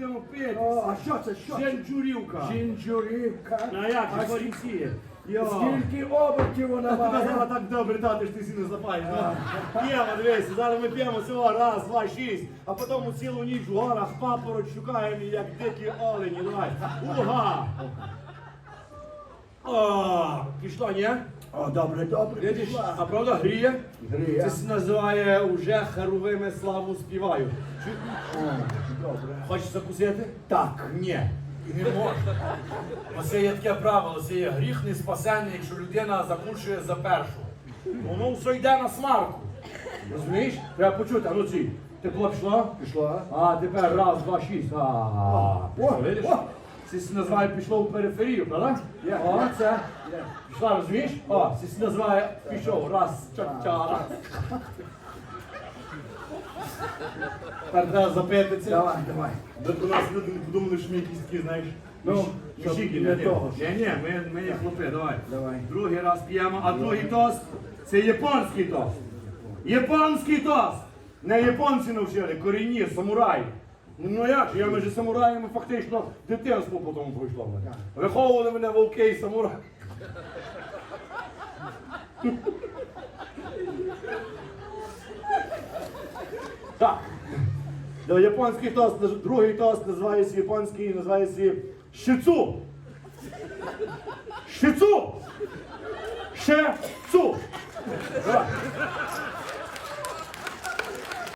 будемо пити. О, а що це? Що це? Дженджурівка. Жінджурівка. А як А же, корінці? Скільки обертів вона Ти казала має? так добре, тати, що ти сі не запаєш. да? П'ємо, дивися, зараз ми п'ємо всього раз, два, шість, а потім цілу ніч в горах папороть шукаємо, як дикі олені. Давай. Уга! О, пішло, ні? О, добре, добре. Видиш, пішла. а правда гріє? Гріє. Це се називає уже херовими славу співаю. Чу- Добре. Хочеш закусити? Так. Ні. Не можна. Оце є таке правило, це є гріх не спасенний, якщо людина закушує за першу. Воно все йде на смарку. Розумієш? Треба почути, а ну ці. Тепло пішло? Пішла. А тепер раз, два, шість. А, О, видиш? о. Це се називає пішло в периферію, правда? О, це. Пішла, розумієш? О, це се називає пішов. Раз, ча-ча, раз. Треба запити. Давай, давай. До до нас люди не подумали, що ми якісь такі, знаєш, Ну, щоб не того, Ні, ні, ми, ми є хлопи, давай. Давай. Другий раз п'ємо, а другий тост це японський тост. Японський тост! Не японці навчили, корінні, самураї. Ну як же, я між самураями фактично дитинство по тому пройшло. в мене. Виховували мене вовки і самураї. Так. Японський тост, наз- другий тост називається японський, називається шицу. Шицу! Шецу. Давай.